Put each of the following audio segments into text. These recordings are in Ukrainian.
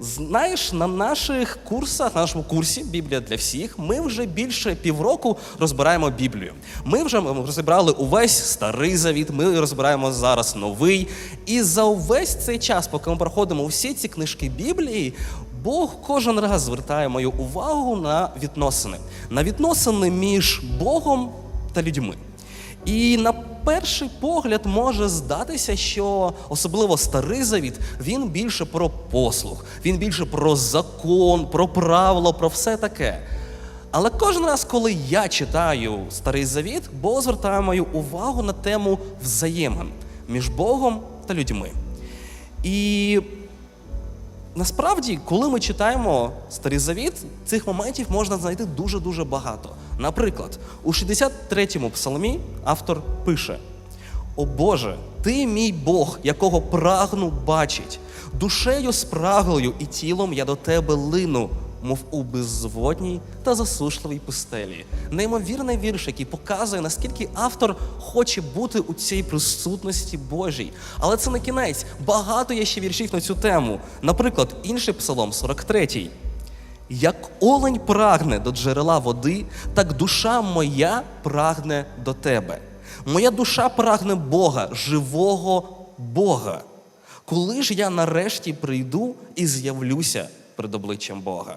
Знаєш, на наших курсах, на нашому курсі Біблія для всіх, ми вже більше півроку розбираємо Біблію. Ми вже розібрали увесь старий завіт, ми розбираємо зараз новий. І за увесь цей час, поки ми проходимо всі ці книжки Біблії, Бог кожен раз звертає мою увагу на відносини, на відносини між Богом та людьми. І на перший погляд може здатися, що особливо старий завіт він більше про послуг, він більше про закон, про правило, про все таке. Але кожен раз, коли я читаю старий завіт, Бог звертає мою увагу на тему взаємин між Богом та людьми. І Насправді, коли ми читаємо Старий Завіт, цих моментів можна знайти дуже-дуже багато. Наприклад, у 63-му псалмі автор пише: О Боже, ти мій Бог, якого прагну бачить, душею спраглою і тілом я до тебе лину, мов у безводній та засушливій пустелі. Неймовірний вірш, який показує, наскільки автор хоче бути у цій присутності Божій. Але це не кінець. Багато є ще віршів на цю тему. Наприклад, інший псалом, 43-й. Як олень прагне до джерела води, так душа моя прагне до тебе. Моя душа прагне Бога, живого Бога. Коли ж я нарешті прийду і з'явлюся перед обличчям Бога?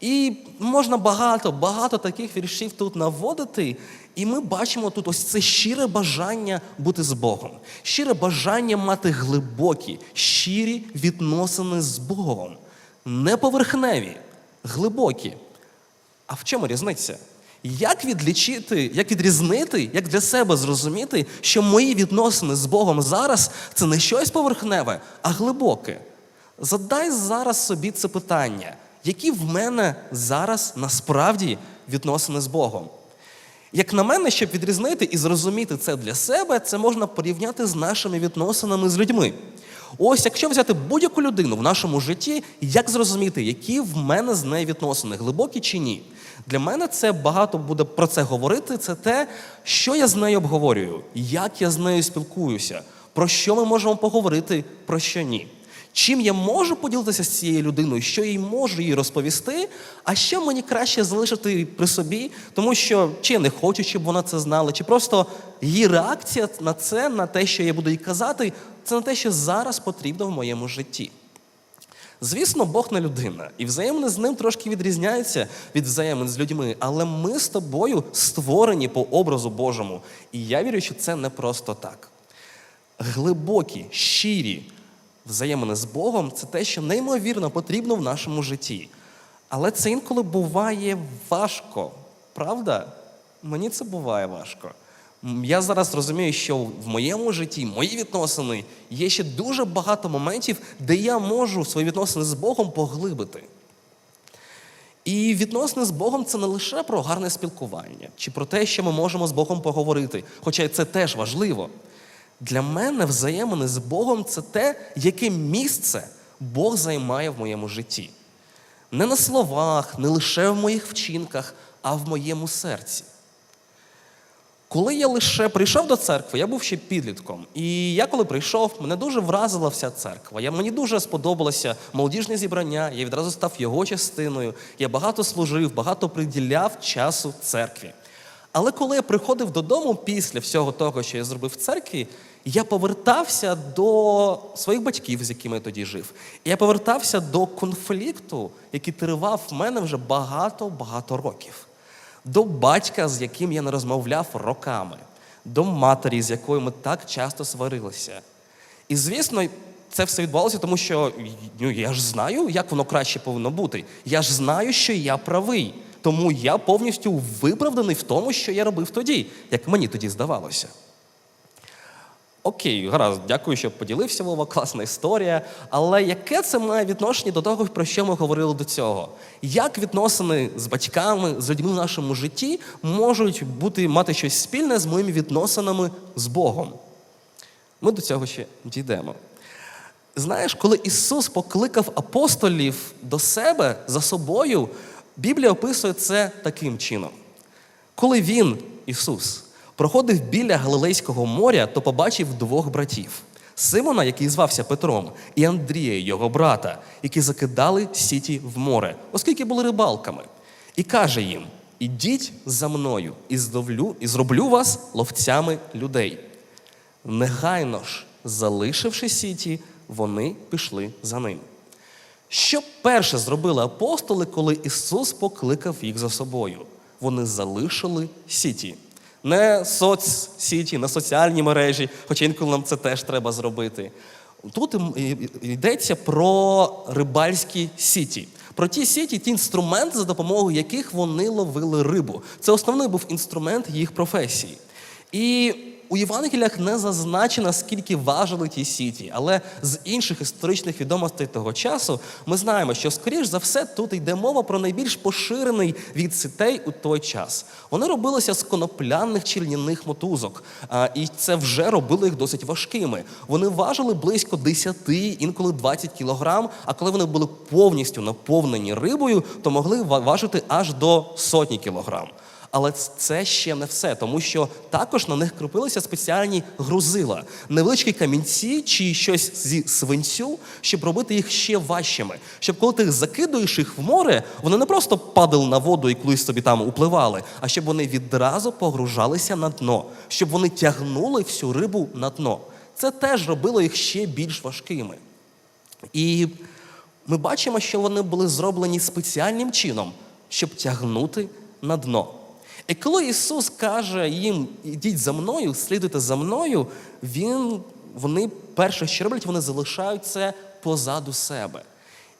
І можна багато, багато таких віршів тут наводити, і ми бачимо тут ось це щире бажання бути з Богом, щире бажання мати глибокі, щирі відносини з Богом, не поверхневі, глибокі. А в чому різниця? Як відлічити, як відрізнити, як для себе зрозуміти, що мої відносини з Богом зараз це не щось поверхневе, а глибоке? Задай зараз собі це питання, які в мене зараз насправді відносини з Богом? Як на мене, щоб відрізнити і зрозуміти це для себе, це можна порівняти з нашими відносинами з людьми. Ось, якщо взяти будь-яку людину в нашому житті, як зрозуміти, які в мене з нею відносини, глибокі чи ні? Для мене це багато буде про це говорити. Це те, що я з нею обговорюю, як я з нею спілкуюся, про що ми можемо поговорити, про що ні. Чим я можу поділитися з цією людиною, що їй можу їй розповісти, а що мені краще залишити при собі, тому що чи я не хочу, щоб вона це знала, чи просто її реакція на це, на те, що я буду їй казати, це на те, що зараз потрібно в моєму житті. Звісно, Бог не людина, і взаємини з ним трошки відрізняються від взаємин з людьми, але ми з тобою створені по образу Божому. І я вірю, що це не просто так. Глибокі, щирі взаємини з Богом це те, що неймовірно потрібно в нашому житті. Але це інколи буває важко, правда? Мені це буває важко. Я зараз розумію, що в моєму житті, мої відносини, є ще дуже багато моментів, де я можу свої відносини з Богом поглибити. І відносини з Богом це не лише про гарне спілкування чи про те, що ми можемо з Богом поговорити, хоча це теж важливо. Для мене взаємини з Богом це те, яке місце Бог займає в моєму житті. Не на словах, не лише в моїх вчинках, а в моєму серці. Коли я лише прийшов до церкви, я був ще підлітком. І я коли прийшов, мене дуже вразила вся церква. Я, мені дуже сподобалося молодіжне зібрання, я відразу став його частиною. Я багато служив, багато приділяв часу церкві. Але коли я приходив додому після всього того, що я зробив в церкві, я повертався до своїх батьків, з якими я тоді жив. Я повертався до конфлікту, який тривав в мене вже багато-багато років до батька, з яким я не розмовляв роками, до матері, з якою ми так часто сварилися. І, звісно, це все відбувалося, тому що ну, я ж знаю, як воно краще повинно бути. Я ж знаю, що я правий. Тому я повністю виправданий в тому, що я робив тоді, як мені тоді здавалося. Окей, гаразд, дякую, що поділився, Вова, класна історія. Але яке це має відношення до того, про що ми говорили до цього? Як відносини з батьками, з людьми в нашому житті можуть бути, мати щось спільне з моїми відносинами з Богом? Ми до цього ще дійдемо. Знаєш, коли Ісус покликав апостолів до себе за собою, Біблія описує це таким чином. Коли він, Ісус, проходив біля Галилейського моря, то побачив двох братів Симона, який звався Петром, і Андрія, його брата, які закидали сіті в море, оскільки були рибалками, і каже їм: Ідіть за мною, і зловлю, і зроблю вас ловцями людей. Негайно ж, залишивши сіті, вони пішли за ним. Що перше зробили апостоли, коли Ісус покликав їх за собою? Вони залишили сіті. Не соцсіті, не соціальні мережі, хоча інколи нам це теж треба зробити. Тут йдеться про рибальські сіті. Про ті сіті, ті інструменти, за допомогою яких вони ловили рибу. Це основний був інструмент їх професії. І у Євангеліях не зазначено, скільки важили ті сіті, але з інших історичних відомостей того часу ми знаємо, що, скоріш за все, тут йде мова про найбільш поширений від сітей у той час. Вони робилися з конопляних чи льняних мотузок, і це вже робило їх досить важкими. Вони важили близько 10, інколи 20 кілограм, а коли вони були повністю наповнені рибою, то могли важити аж до сотні кілограм. Але це ще не все, тому що також на них крупилися спеціальні грузила, невеличкі камінці чи щось зі свинцю, щоб робити їх ще важчими. Щоб коли ти закидуєш їх в море, вони не просто падали на воду і колись собі там upливали, а щоб вони відразу погружалися на дно, щоб вони тягнули всю рибу на дно. Це теж робило їх ще більш важкими. І ми бачимо, що вони були зроблені спеціальним чином, щоб тягнути на дно. І коли Ісус каже їм, ідіть за мною, слідуйте за мною, він, вони перше, що роблять, вони залишають це позаду себе.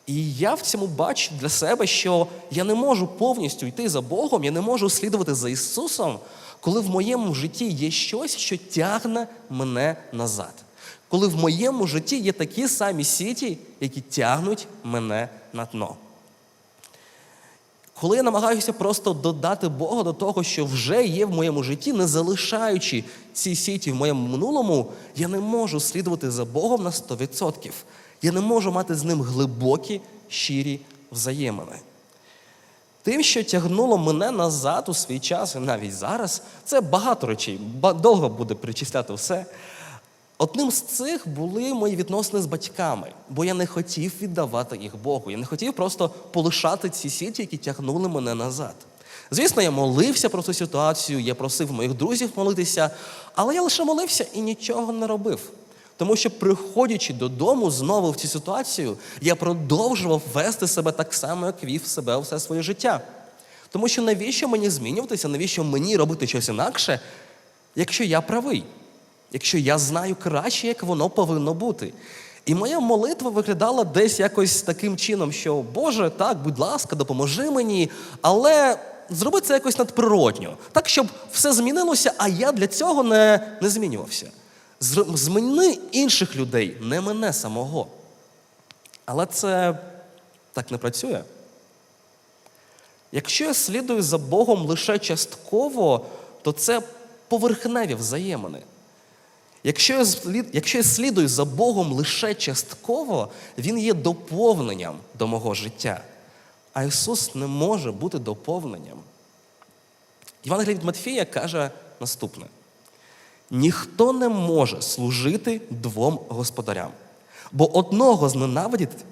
І я в цьому бачу для себе, що я не можу повністю йти за Богом, я не можу слідувати за Ісусом, коли в моєму житті є щось, що тягне мене назад. Коли в моєму житті є такі самі сіті, які тягнуть мене на дно. Коли я намагаюся просто додати Бога до того, що вже є в моєму житті, не залишаючи ці сіті в моєму минулому, я не можу слідувати за Богом на 100%. Я не можу мати з ним глибокі, щирі взаємини. Тим, що тягнуло мене назад у свій час, і навіть зараз, це багато речей. Довго буде перечисляти все. Одним з цих були мої відносини з батьками, бо я не хотів віддавати їх Богу. Я не хотів просто полишати ці сіті, які тягнули мене назад. Звісно, я молився про цю ситуацію, я просив моїх друзів молитися, але я лише молився і нічого не робив. Тому що, приходячи додому знову в цю ситуацію, я продовжував вести себе так само, як вів себе все своє життя. Тому що навіщо мені змінюватися, навіщо мені робити щось інакше, якщо я правий, якщо я знаю краще, як воно повинно бути. І моя молитва виглядала десь якось таким чином, що Боже, так, будь ласка, допоможи мені, але зроби це якось надприродньо, так, щоб все змінилося, а я для цього не, не змінювався. Зміни інших людей, не мене самого. Але це так не працює. Якщо я слідую за Богом лише частково, то це поверхневі взаємини. Якщо я, слід, якщо я слідую за Богом лише частково, Він є доповненням до мого життя. А Ісус не може бути доповненням. Євангелій від Матфія каже наступне: ніхто не може служити двом господарям, бо одного зненавидить,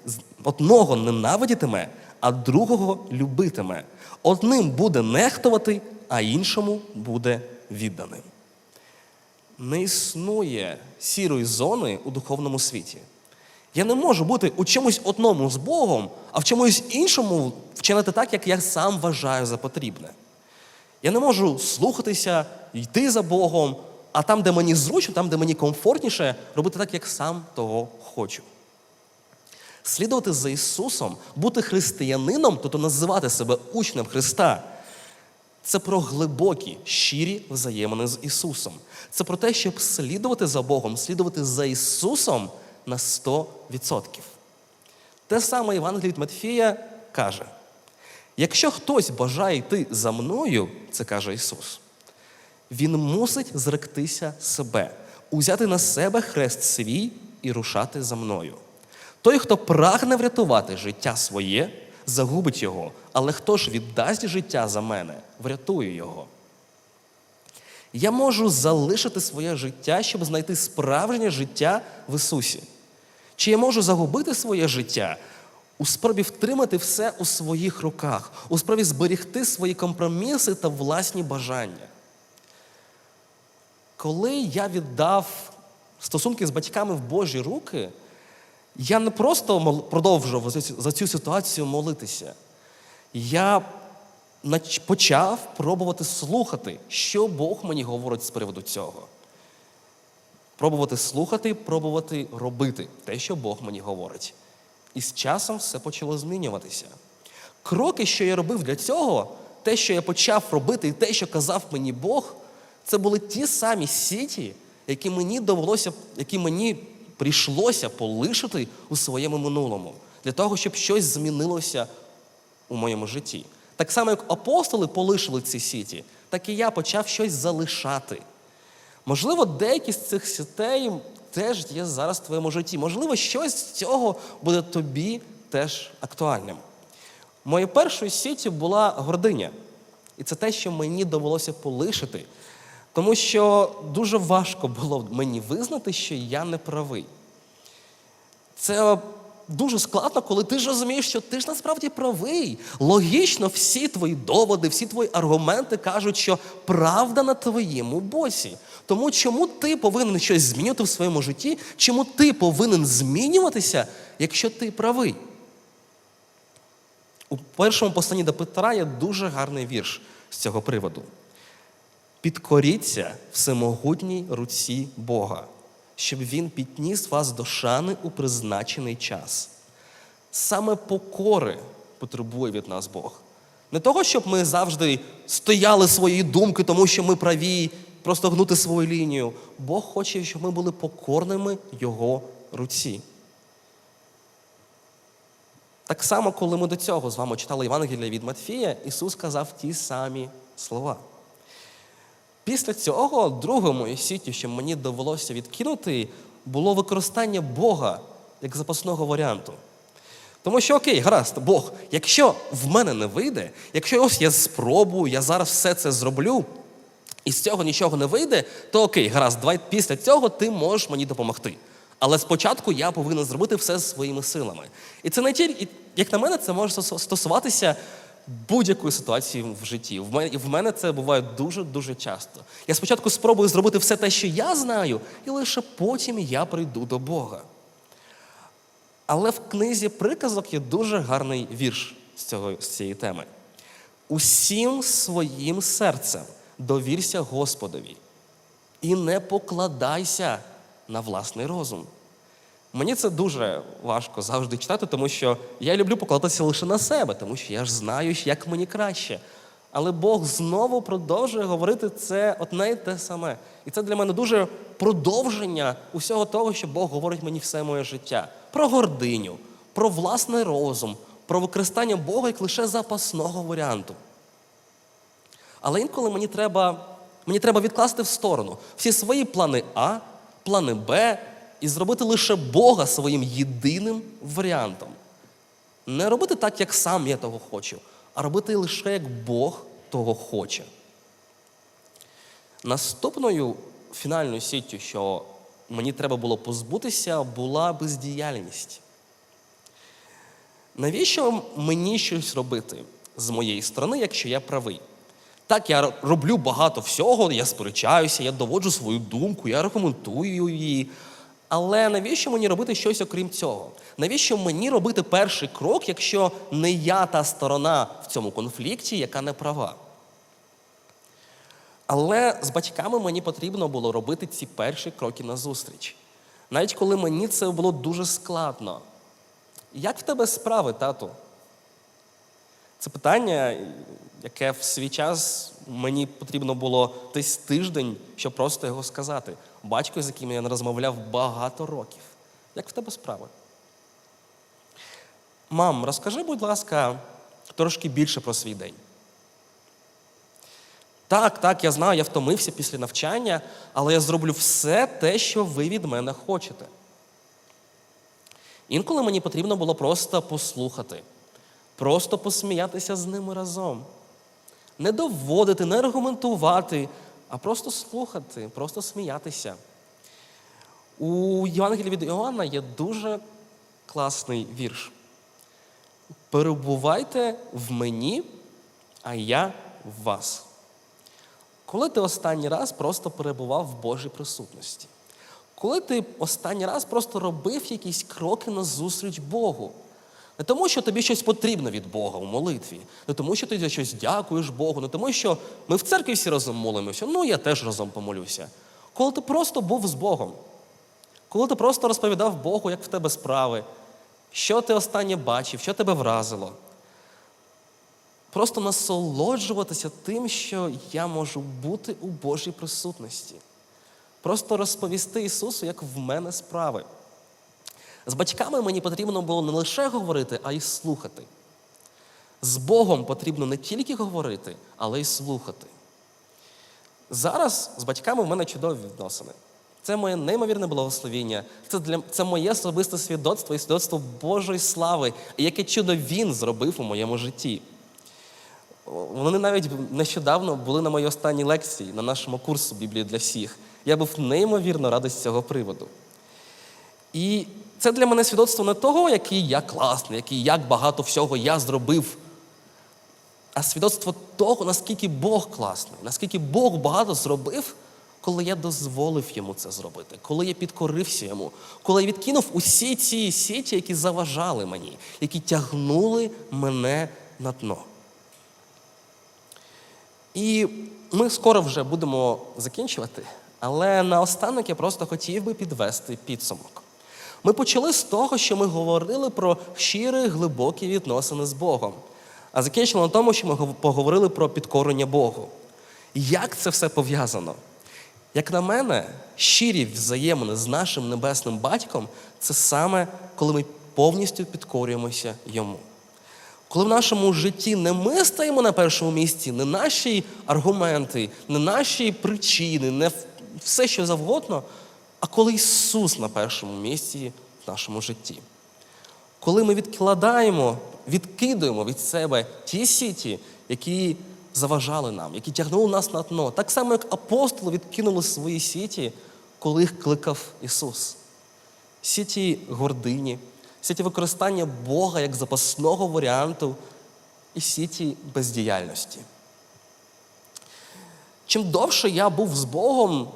одного ненавидітиме, а другого любитиме. Одним буде нехтувати, а іншому буде відданим. Не існує сірої зони у духовному світі. Я не можу бути у чомусь одному з Богом, а в чомусь іншому вчинити так, як я сам вважаю за потрібне. Я не можу слухатися, йти за Богом, а там, де мені зручно, там, де мені комфортніше, робити так, як сам того хочу. Слідувати за Ісусом, бути християнином, тобто називати себе учнем Христа, це про глибокі, щирі взаємини з Ісусом. Це про те, щоб слідувати за Богом, слідувати за Ісусом на 100%. Те саме Євангелій від Матфія каже: якщо хтось бажає йти за мною, це каже Ісус, він мусить зректися себе, узяти на себе хрест свій і рушати за мною. Той, хто прагне врятувати життя своє, загубить його, але хто ж віддасть життя за мене, врятує його. Я можу залишити своє життя, щоб знайти справжнє життя в Ісусі. Чи я можу загубити своє життя у спробі втримати все у своїх руках, у спробі зберігти свої компроміси та власні бажання? Коли я віддав стосунки з батьками в Божі руки, я не просто продовжував за цю- ситуацію молитися. Я почав пробувати слухати, що Бог мені говорить з приводу цього. Пробувати слухати, пробувати робити те, що Бог мені говорить. І з часом все почало змінюватися. Кроки, що я робив для цього, те, що я почав робити, і те, що казав мені Бог, це були ті самі сіті, які мені довелося, які мені прийшлося полишити у своєму минулому, для того, щоб щось змінилося у моєму житті. Так само, як апостоли полишили ці сіті, так і я почав щось залишати. Можливо, деякі з цих сітей теж є зараз в твоєму житті. Можливо, щось з цього буде тобі теж актуальним. Моєю першою сіттю була гординя. І це те, що мені довелося полишити. Тому що дуже важко було мені визнати, що я не правий. Це дуже складно, коли ти ж розумієш, що ти ж насправді правий. Логічно, всі твої доводи, всі твої аргументи кажуть, що правда на твоєму боці. Тому чому ти повинен щось змінювати в своєму житті? Чому ти повинен змінюватися, якщо ти правий? У першому посланні до Петра є дуже гарний вірш з цього приводу. Підкоріться всемогутній руці Бога, щоб Він підніс вас до шани у призначений час. Саме покори потребує від нас Бог. Не того, щоб ми завжди стояли своєї думки, тому що ми праві, просто гнути свою лінію. Бог хоче, щоб ми були покорними Його руці. Так само, коли ми до цього з вами читали Євангелія від Матфія, Ісус сказав ті самі слова. Після цього другою моєю сіттю, що мені довелося відкинути, було використання Бога як запасного варіанту. Тому що, окей, гаразд, Бог, якщо в мене не вийде, якщо ось я спробую, я зараз все це зроблю, і з цього нічого не вийде, то окей, гаразд, давай після цього ти можеш мені допомогти. Але спочатку я повинен зробити все своїми силами. І це не тільки, як на мене, це може стосуватися будь-якої ситуації в житті. В мене, це буває дуже-дуже часто. Я спочатку спробую зробити все те, що я знаю, і лише потім я прийду до Бога. Але в книзі приказок є дуже гарний вірш з, цього, з цієї теми. Усім своїм серцем довірся Господові і не покладайся на власний розум. Мені це дуже важко завжди читати, тому що я люблю покладатися лише на себе, тому що я ж знаю, як мені краще. Але Бог знову продовжує говорити це одне й те саме. І це для мене дуже продовження усього того, що Бог говорить мені все моє життя. Про гординю, про власний розум, про використання Бога як лише запасного варіанту. Але інколи мені треба, мені треба відкласти в сторону всі свої плани А, плани Б і зробити лише Бога своїм єдиним варіантом. Не робити так, як сам я того хочу, а робити лише як Бог того хоче. Наступною фінальною сіттю, що мені треба було позбутися, була бездіяльність. Навіщо мені щось робити з моєї сторони, якщо я правий? Так, я роблю багато всього, я сперечаюся, я доводжу свою думку, я аргументую її. Але навіщо мені робити щось окрім цього? Навіщо мені робити перший крок, якщо не я та сторона в цьому конфлікті, яка не права? Але з батьками мені потрібно було робити ці перші кроки назустріч. Навіть коли мені це було дуже складно. Як в тебе справи, тату? Це питання, яке в свій час мені потрібно було десь тиждень, щоб просто його сказати. Батько, з яким я не розмовляв багато років. Як в тебе справи? Мам, розкажи, будь ласка, трошки більше про свій день. Так, так, я знаю, я втомився після навчання, але я зроблю все те, що ви від мене хочете. Інколи мені потрібно було просто послухати, просто посміятися з ними разом. Не доводити, не аргументувати, а просто слухати, просто сміятися. У Євангелії від Іоанна є дуже класний вірш. Перебувайте в мені, а я в вас. Коли ти останній раз просто перебував в Божій присутності? Коли ти останній раз просто робив якісь кроки на зустріч Богу? Не тому, що тобі щось потрібно від Бога у молитві, не тому, що ти за щось дякуєш Богу, не тому, що ми в церкві всі разом молимося, ну я теж разом помолюся. Коли ти просто був з Богом, коли ти просто розповідав Богу, як в тебе справи, що ти останнє бачив, що тебе вразило. Просто насолоджуватися тим, що я можу бути у Божій присутності. Просто розповісти Ісусу, як в мене справи. З батьками мені потрібно було не лише говорити, а й слухати. З Богом потрібно не тільки говорити, але й слухати. Зараз з батьками в мене чудові відносини. Це моє неймовірне благословіння. Це для це моє особисте свідоцтво і свідоцтво Божої слави, і яке чудо він зробив у моєму житті. Вони навіть нещодавно були на моїй останній лекції на нашому курсу Біблії для всіх. Я був неймовірно радий з цього приводу. І це для мене свідоцтво не того, який я класний, який як багато всього я зробив, а свідоцтво того, наскільки Бог класний, наскільки Бог багато зробив, коли я дозволив йому це зробити, коли я підкорився йому, коли я відкинув усі ці сіті, які заважали мені, які тягнули мене на дно. І ми скоро вже будемо закінчувати, але наостанок я просто хотів би підвести підсумок. Ми почали з того, що ми говорили про щирі, глибокі відносини з Богом, а закінчили на тому, що ми поговорили про підкорення Богу. Як це все пов'язано? Як на мене, щирі взаємини з нашим небесним батьком це саме коли ми повністю підкорюємося йому. Коли в нашому житті не ми стаємо на першому місці, не наші аргументи, не наші причини, не все, що завгодно, а коли Ісус на першому місці в нашому житті. Коли ми відкладаємо, відкидуємо від себе ті сіті, які заважали нам, які тягнули нас на дно, так само, як апостоли відкинули свої сіті, коли їх кликав Ісус. Сіті гордині, сіті використання Бога як запасного варіанту і сіті бездіяльності. Чим довше я був з Богом,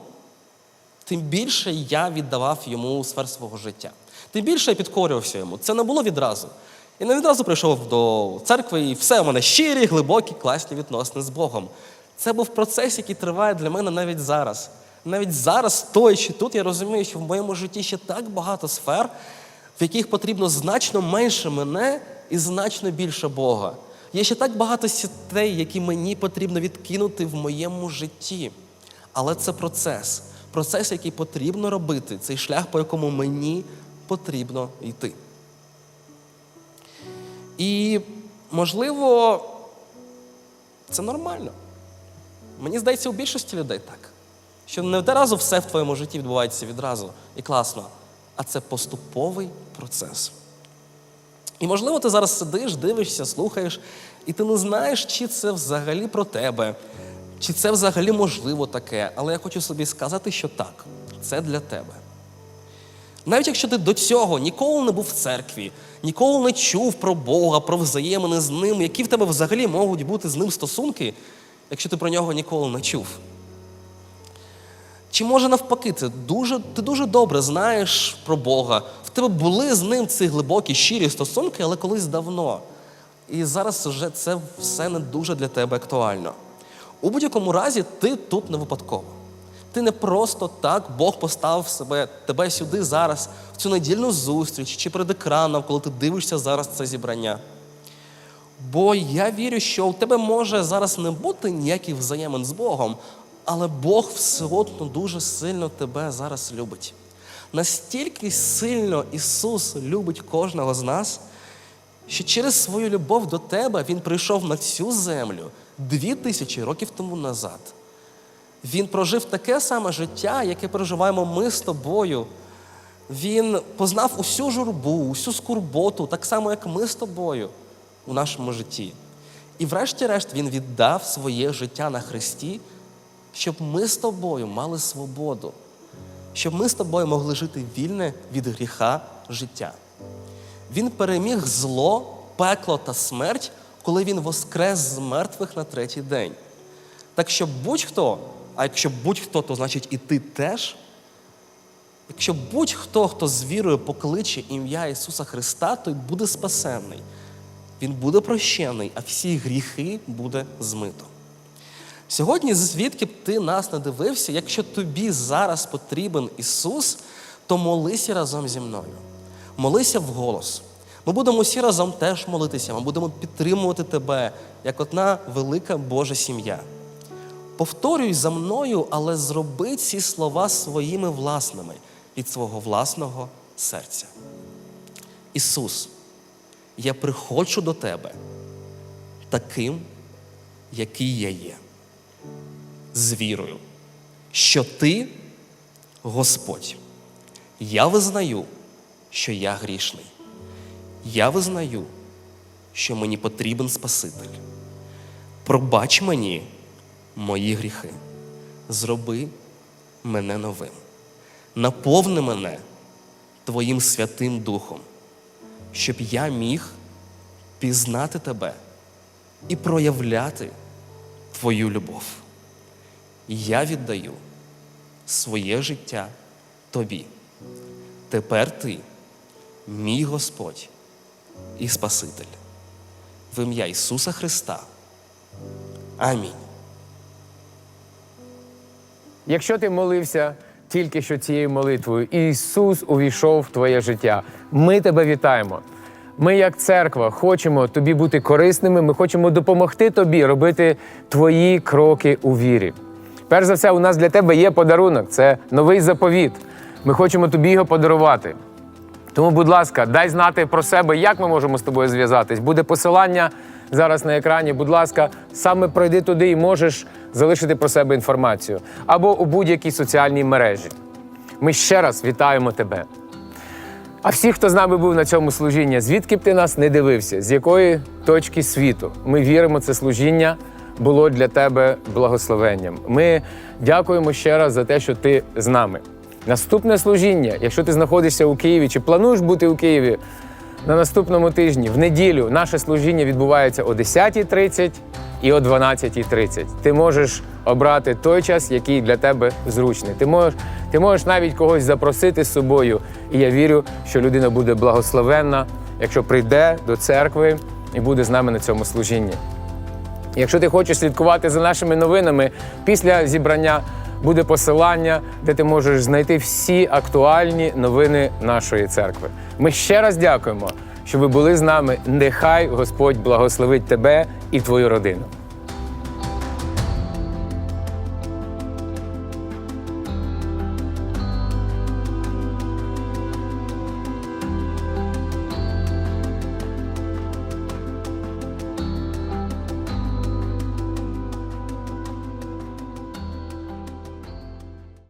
тим більше я віддавав йому сфер свого життя. Тим більше я підкорювався йому. Це не було відразу. Я не відразу прийшов до церкви, і все у мене щирі, глибокі, класні відносини з Богом. Це був процес, який триває для мене навіть зараз. Навіть зараз, стоячи тут, я розумію, що в моєму житті ще так багато сфер, в яких потрібно значно менше мене і значно більше Бога. Є ще так багато сітей, які мені потрібно відкинути в моєму житті. Але це процес. Процес, який потрібно робити, цей шлях, по якому мені потрібно йти. І, можливо, це нормально. Мені здається, у більшості людей так. Що не одразу все в твоєму житті відбувається відразу і класно, а це поступовий процес. І, можливо, ти зараз сидиш, дивишся, слухаєш, і ти не знаєш, чи це взагалі про тебе, чи це взагалі можливо таке. Але я хочу собі сказати, що так, це для тебе. Навіть якщо ти до цього ніколи не був в церкві, ніколи не чув про Бога, про взаємини з ним, які в тебе взагалі можуть бути з ним стосунки, якщо ти про нього ніколи не чув. Чи може навпаки, ти дуже ти дуже добре знаєш про Бога, в тебе були з ним ці глибокі, щирі стосунки, але колись давно. І зараз вже це все не дуже для тебе актуально. У будь-якому разі, ти тут не випадково. Ти не просто так Бог поставив себе тебе сюди зараз, в цю недільну зустріч чи перед екраном, коли ти дивишся зараз це зібрання. Бо я вірю, що у тебе може зараз не бути ніяких взаємин з Богом, але Бог все одно дуже сильно тебе зараз любить. Настільки сильно Ісус любить кожного з нас, що через свою любов до тебе Він прийшов на цю землю дві тисячі років тому назад. Він прожив таке саме життя, яке проживаємо ми з тобою. Він познав усю журбу, усю скурботу, так само, як ми з тобою у нашому житті. І врешті-решт Він віддав своє життя на Христі щоб ми з тобою мали свободу, щоб ми з тобою могли жити вільне від гріха життя. Він переміг зло, пекло та смерть, коли він воскрес з мертвих на третій день. Так що будь-хто, а якщо будь-хто, то значить і ти теж. Якщо будь-хто, хто з вірою покличе ім'я Ісуса Христа, той буде спасенний. Він буде прощений, а всі гріхи буде змито. Сьогодні, звідки б ти нас не дивився, якщо тобі зараз потрібен Ісус, то молися разом зі мною. Молися вголос. Ми будемо всі разом теж молитися, ми будемо підтримувати тебе як одна велика Божа сім'я. Повторюй за мною, але зроби ці слова своїми власними від свого власного серця. Ісус, я приходжу до Тебе таким, який я є, з вірою, що Ти Господь. Я визнаю, що я грішний. Я визнаю, що мені потрібен Спаситель. Пробач мені мої гріхи. Зроби мене новим. Наповни мене Твоїм Святим Духом, щоб я міг пізнати Тебе і проявляти Твою любов. Я віддаю своє життя Тобі. Тепер Ти, мій Господь і Спаситель. В ім'я Ісуса Христа. Амінь. Якщо ти молився тільки що цією молитвою, Ісус увійшов в твоє життя, ми тебе вітаємо. Ми, як церква, хочемо тобі бути корисними. Ми хочемо допомогти тобі робити твої кроки у вірі. Перш за все, у нас для тебе є подарунок це новий заповіт. Ми хочемо тобі його подарувати. Тому, будь ласка, дай знати про себе, як ми можемо з тобою зв'язатись. Буде посилання зараз на екрані. Будь ласка, саме пройди туди і можеш залишити про себе інформацію або у будь-якій соціальній мережі. Ми ще раз вітаємо тебе. А всі, хто з нами був на цьому служінні, звідки б ти нас не дивився, з якої точки світу, ми віримо, це служіння було для тебе благословенням. Ми дякуємо ще раз за те, що ти з нами. Наступне служіння, якщо ти знаходишся у Києві чи плануєш бути у Києві на наступному тижні, в неділю, наше служіння відбувається о 10.30 і о 12.30. Ти можеш обрати той час, який для тебе зручний. Ти можеш, ти можеш навіть когось запросити з собою. І я вірю, що людина буде благословенна, якщо прийде до церкви і буде з нами на цьому служінні. Якщо ти хочеш слідкувати за нашими новинами, після зібрання буде посилання, де ти можеш знайти всі актуальні новини нашої церкви. Ми ще раз дякуємо, що ви були з нами. Нехай Господь благословить тебе і твою родину.